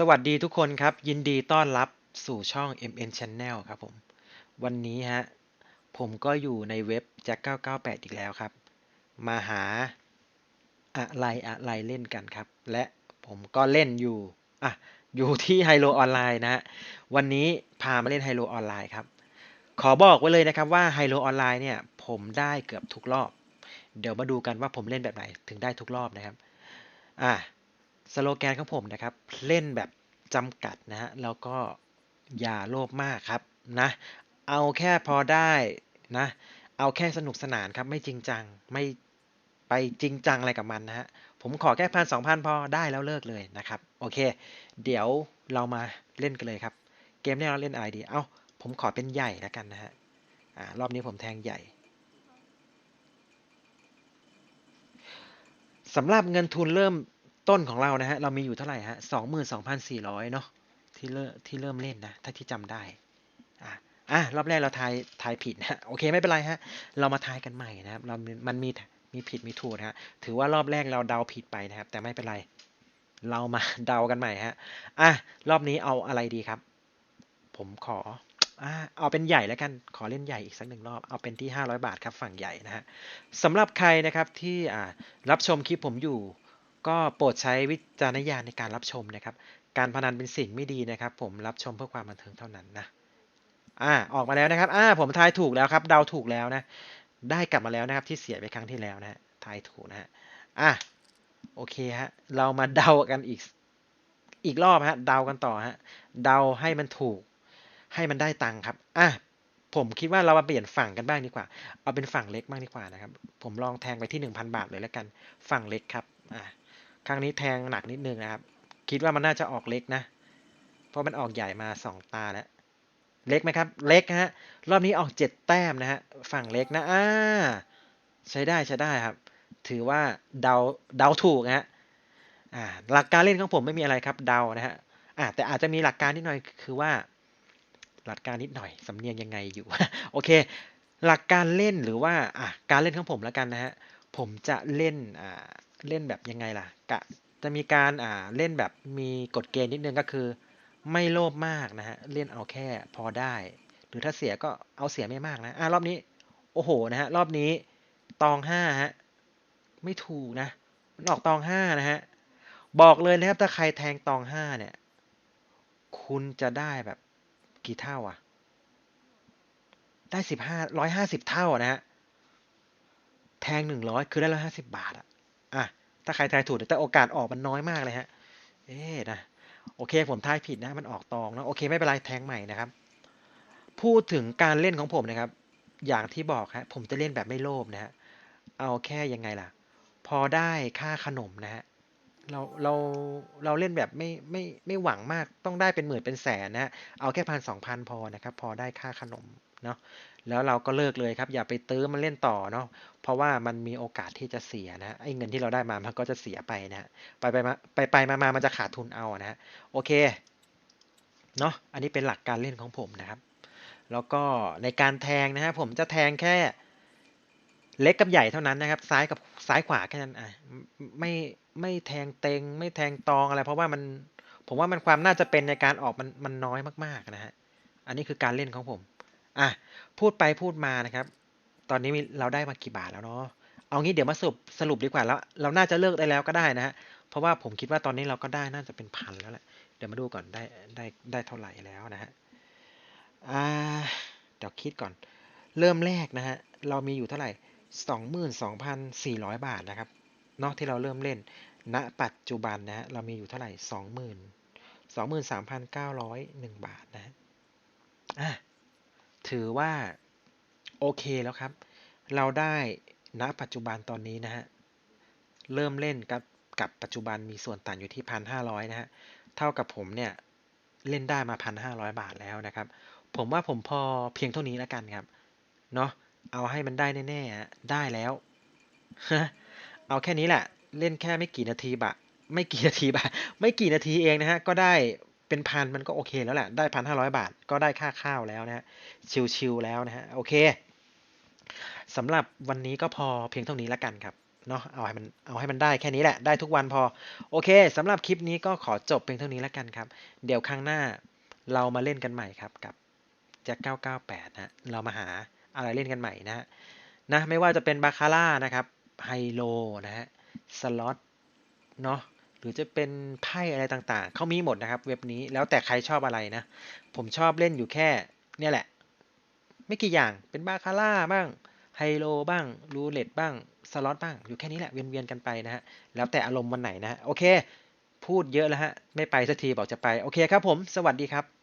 สวัสดีทุกคนครับ ยินดีต้อนรับสู่ช่อง MN Channel ครับผม วันนี้ฮะ ผมก็อยู่ในเว็บ Jack 998 อีกแล้วครับ มาหาอะไรอะไรเล่นกันครับ และผมก็เล่นอยู่ อะ อยู่ที่ไฮโลออนไลน์นะฮะ วันนี้พามาเล่นไฮโลออนไลน์ครับ ขอบอกไว้เลยนะครับว่าไฮโลออนไลน์เนี่ย ผมได้เกือบทุกรอบ เดี๋ยวมาดูกันว่าผมเล่นแบบไหนถึงได้ทุกรอบนะครับ อะ สโลแกนของผมนะครับ เล่นแบบจำกัดนะฮะ แล้วก็อย่าโลภมากครับนะ เอาแค่พอได้นะ เอาแค่สนุกสนานครับ ไม่จริงจัง ไม่ไปจริงจังอะไรกับมันนะฮะ ผมขอแค่พันสองพันพอได้แล้วเลิกเลยนะครับ โอเค เดี๋ยวเรามาเล่นกันเลยครับ เกมนี้เราเล่นอะไรดี เอ้า ผมขอเป็นใหญ่แล้วกันนะฮะ อ่า รอบนี้ผมแทงใหญ่สำหรับเงินทุนเริ่ม ต้นของเรานะฮะ เรามีอยู่เท่าไหร่ฮะสองหมื่นสองพันสี่ร้อยเนาะที่เริ่มที่เริ่มเล่นนะ ถ้าที่จำได้ อะอะรอบแรกเราทายทายผิดนะโอเคไม่เป็นไรฮะ เรามาทายกันใหม่นะครับ เรา มันมีมีผิดมีถูกนะฮะ ถือว่ารอบแรกเราเดาผิดไปนะครับ แต่ไม่เป็นไร เรามาเดากันใหม่ฮะ อะรอบนี้เอาอะไรดีครับ ผมขออ่าเอาเป็นใหญ่แล้วกัน ขอเล่นใหญ่อีกสักหนึ่งรอบ เอาเป็นที่ 500 บาทครับฝั่งใหญ่นะฮะสำหรับใครนะครับที่อ่ารับชมคลิปผมอยู่ ก็โปรดใช้วิจารณญาณในการรับชมนะครับ การพนันเป็นสิ่งไม่ดีนะครับ ผมรับชมเพื่อความบันเทิงเท่านั้นนะอ่าออกมาแล้วนะครับอ่าผมทายถูกแล้วครับเดาถูกแล้วนะ ได้กลับมาแล้วนะครับที่เสียไปครั้งที่แล้วนะฮะทายถูกนะฮะอะโอเคฮะเรามาเดากันอีกอีกรอบฮะเดากันต่อฮะเดาให้มันถูก ให้มันได้ตังค์ครับอะผมคิดว่าเรามาเปลี่ยนฝั่งกันบ้างดีกว่า เอาเป็นฝั่งเล็กบ้างดีกว่านะครับ ผมลองแทงไปที่หนึ่งพันบาทเลยแล้วกัน ฝั่งเล็กครับ อะ ครั้งนี้แทงหนักนิดนึงนะครับ คิดว่ามันน่าจะออกเล็กนะ เพราะมันออกใหญ่มาสองตาแล้ว เล็กไหมครับ เล็กฮะ รอบนี้ออกเจ็ดแต้มนะฮะ ฝั่งเล็กนะ อ่า ใช้ได้ใช้ได้ครับ ถือว่าเดาเดาถูกนะฮะ อ่า หลักการเล่นของผมไม่มีอะไรครับ เดานะฮะ อ่า แต่อาจจะมีหลักการนิดหน่อย คือว่า หลักการนิดหน่อย สำเนียงยังไงอยู่ โอเค หลักการเล่นหรือว่า อะ การเล่นของผมแล้วกันนะฮะ ผมจะเล่น อ่า เล่นแบบยังไงล่ะกะจะมีการอ่าเล่นแบบมีกฎเกณฑ์นิดนึงก็คือ ไม่โลภมากนะฮะเล่นเอาแค่พอได้ หรือถ้าเสียก็เอาเสียไม่มากนะอะรอบนี้โอ้โหนะฮะรอบนี้ตองห้าฮะไม่ถูกนะมันออกตองห้านะฮะบอกเลยนะครับถ้าใครแทงตองห้าเนี่ย คุณจะได้แบบกี่เท่าอะ ได้สิบห้าร้อยห้าสิบเท่านะฮะแทงหนึ่งร้อยคือได้ร้อยห้าสิบบาทอะอะ ถ้าใครทายถูกแต่โอกาสออกมันน้อยมากเลยฮะ เอ๊ะนะโอเค ผมทายผิดนะมันออกตองนะโอเคไม่เป็นไรแทงใหม่นะครับ พูดถึงการเล่นของผมนะครับ อย่างที่บอกฮะผมจะเล่นแบบไม่โลภนะฮะเอาแค่ยังไงล่ะ พอได้ค่าขนมนะฮะ เราเราเราเล่นแบบไม่ไม่ไม่หวังมากต้องได้เป็นหมื่นเป็นแสนนะฮะเอาแค่พันสองพันพอนะครับ พอได้ค่าขนมเนาะแล้วเราก็เลิกเลยครับอย่าไปตื้อมันเล่นต่อเนาะเพราะว่ามันมีโอกาสที่จะเสียนะไอ้เงินที่เราได้มามันก็จะเสียไปนะฮะไปไปมาไปไปมามามันจะขาดทุนเอานะฮะโอเคเนาะอันนี้เป็นหลักการเล่นของผมนะครับ แล้วก็ในการแทงนะฮะผมจะแทงแค่ เล็กกับใหญ่เท่านั้นนะครับ ซ้ายกับซ้ายขวาแค่นั้นอะไม่ไม่แทงเต็ง ไม่แทงตองอะไร เพราะว่ามันผมว่ามันความน่าจะเป็นในการออกมันมันน้อยมากๆนะฮะอันนี้คือการเล่นของผมอะพูดไปพูดมานะครับ ตอนนี้เราได้มากี่บาทแล้วเนาะเอางี้เดี๋ยวมาสรุปสรุปดีกว่าแล้ว เราน่าจะเลิกได้แล้วก็ได้นะฮะเพราะว่าผมคิดว่าตอนนี้เราก็ได้น่าจะเป็นพันแล้วแหละเดี๋ยวมาดูก่อนได้ได้ได้เท่าไหร่แล้วนะฮะอ่าเดี๋ยวคิดก่อน เริ่มแรกนะฮะเรามีอยู่เท่าไหร่ สองหมื่นสองพันสี่ร้อยบาทนะครับเนอกที่เราเริ่มเล่น ณ ปัจจุบันนะฮะเรามีอยู่เท่าไหร่สองหมื่นสองหมื่นสามพันเก้าร้อยหนึ่งบาทนะฮะอะถือว่า โอเคแล้วครับ เราได้ณปัจจุบันตอนนี้นะฮะ เริ่มเล่นกับกับปัจจุบันมีส่วนต่างอยู่ที่พันห้าร้อยนะฮะ เท่ากับผมเนี่ย เล่นได้มาพันห้าร้อยบาทแล้วนะครับ ผมว่าผมพอเพียงเท่านี้แล้วกันครับ เนาะ เอาให้มันได้แน่ๆฮะได้แล้ว เอาแค่นี้แหละ เล่นแค่ไม่กี่นาทีบะ ไม่กี่นาทีบะ ไม่กี่นาทีเองนะฮะ ก็ได้เป็นพันมันก็โอเคแล้วแหละ ได้พันห้าร้อยบาท ก็ได้ค่าข้าวแล้วนะฮะ ชิวๆแล้วนะฮะ โอเคสำหรับวันนี้ก็พอเพียงเท่านี้แล้วกันครับเนาะเอาให้มันเอาให้มันได้แค่นี้แหละได้ทุกวันพอ โอเคสำหรับคลิปนี้ก็ขอจบเพียงเท่านี้แล้วกันครับ เดี๋ยวครั้งหน้าเรามาเล่นกันใหม่ครับกับแจ็ค998นะเรามาหา อะไรเล่นกันใหม่นะฮะนะไม่ว่าจะเป็นบาคาร่านะครับไฮโลนะฮะสล็อตเนาะหรือจะเป็นไพ่อะไรต่างๆ เขามีหมดนะครับ เว็บนี้แล้วแต่ใครชอบอะไรนะ ผมชอบเล่นอยู่แค่เนี่ยแหละ ไม่กี่อย่างเป็นบาคาร่าบ้างไฮโลบ้างรูเล็ตบ้างสล็อตบ้างอยู่แค่นี้แหละเวียนๆกันไปนะฮะแล้วแต่อารมณ์วันไหนนะฮะโอเค พูดเยอะแล้วฮะไม่ไปสักทีบอกจะไปโอเคครับผม สวัสดีครับ